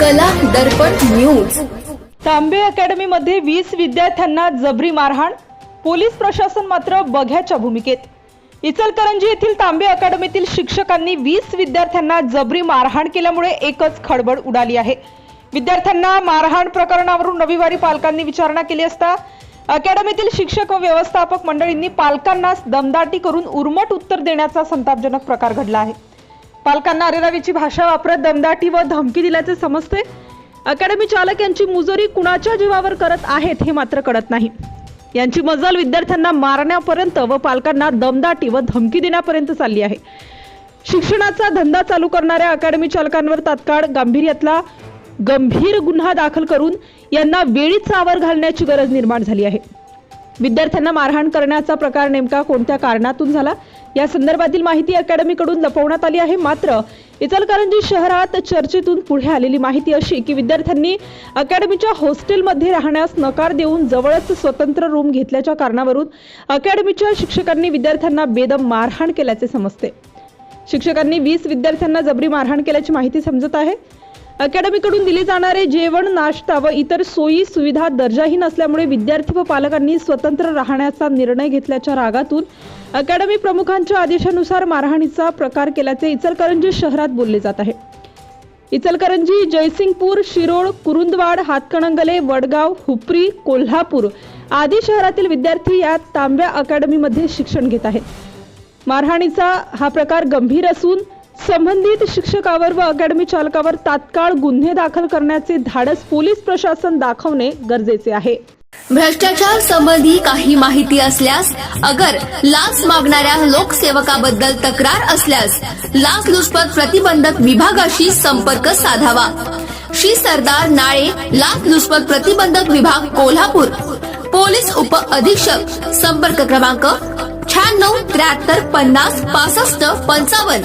दर्पण news. तांबे अकॅडमीमध्ये वीस विद्यार्थ्यांना जबरी मारहाण पोलीस प्रशासन मात्र बघ्याच्या भूमिकेत. इचलकरंजी येथील तांबे अकॅडमीतील शिक्षकांनी वीस विद्यार्थ्यांना जबरी मारहाण केल्यामुळे एकच खळबळ उडाली आहे. विद्यार्थ्यांना मारहाण प्रकरणावरून रविवारी पालकांनी विचारणा केली असता अकॅडमीतील शिक्षक व व्यवस्थापक मंडळींनी पालकांना दमदाटी करून उर्मट उत्तर देण्याचा संतापजनक प्रकार घडला आहे. पालकांना अरेरावीची भाषा वापरत दमदाटी व धमकी दिल्याचे समजते. अकॅडमी चालक यांची मुजोरी कुणाच्या जीवावर करत आहेत हे मात्र कळत नाही. यांची मजल विद्यार्थ्यांना मारण्यापर्यंत व पालकांना दमदाटी व धमकी देण्यापर्यंत चालली आहे. शिक्षणाचा धंदा चालू करणाऱ्या अकॅडमी चालकांवर तात्काळ गांभीर्यातला गंभीर गुन्हा दाखल करून यांना वेळीच सावर घालण्याची गरज निर्माण झाली आहे. विद्यार्थ्यांना मारहाण करण्याचा प्रकार नेमका कोणत्या कारणातून झाला? या संदर्भातील माहिती अकॅडमीकडून लपवण्यात आली आहे. मात्र इचलकरंजी शहरात चर्चेतून पुढे आलेली माहिती अशी की विद्यार्थ्यांनी अकॅडमीच्या हॉस्टेलमध्ये राहण्यास नकार देऊन जवळच स्वतंत्र रूम घेतल्याच्या कारणावरून अकॅडमीच्या शिक्षकांनी विद्यार्थ्यांना बेदम मारहाण केल्याचे समजते. शिक्षकांनी वीस विद्यार्थ्यांना जबरी मारहाण केल्याची माहिती समजत आहे. अकॅडमीकडून दिले जाणारे जेवण नाश्ता व इतर सोयी सुविधा दर्जाहीन असल्यामुळे विद्यार्थी व पालकांनी स्वतंत्र राहण्याचा निर्णय घेतल्याच्या रागातून अकॅडमी प्रमुखांच्या आदेशानुसार मारहाणीचा प्रकार केल्याचे इचलकरंजी शहरात बोलले जात आहे. इचलकरंजी जयसिंगपूर शिरोळ कुरुंदवाड हातकणंगले वडगाव हुपरी कोल्हापूर आदी शहरातील विद्यार्थी या तांब्या अकॅडमीमध्ये शिक्षण घेत आहेत. मारहाणीचा हा प्रकार गंभीर असून संबंधित शिक्षकावर व अकॅडमी चालकावर तात्काळ गुन्हे दाखल करण्याचे धाडस पोलीस प्रशासन दाखवणे गरजेचे आहे. भ्रष्टाचार संबंधी काही माहिती असल्यास अगर लाच मागणाऱ्या लोकसेवकाबद्दल तक्रार असल्यास लाचलुचपत प्रतिबंधक विभागाशी संपर्क साधावा. श्री सरदार नाळे लाचलुचपत प्रतिबंधक विभाग कोल्हापूर. पोलीस उप अधीक्षक संपर्क क्रमांक शहाण्णव त्र्याहत्तर पन्नास पासष्ट पंचावन्न.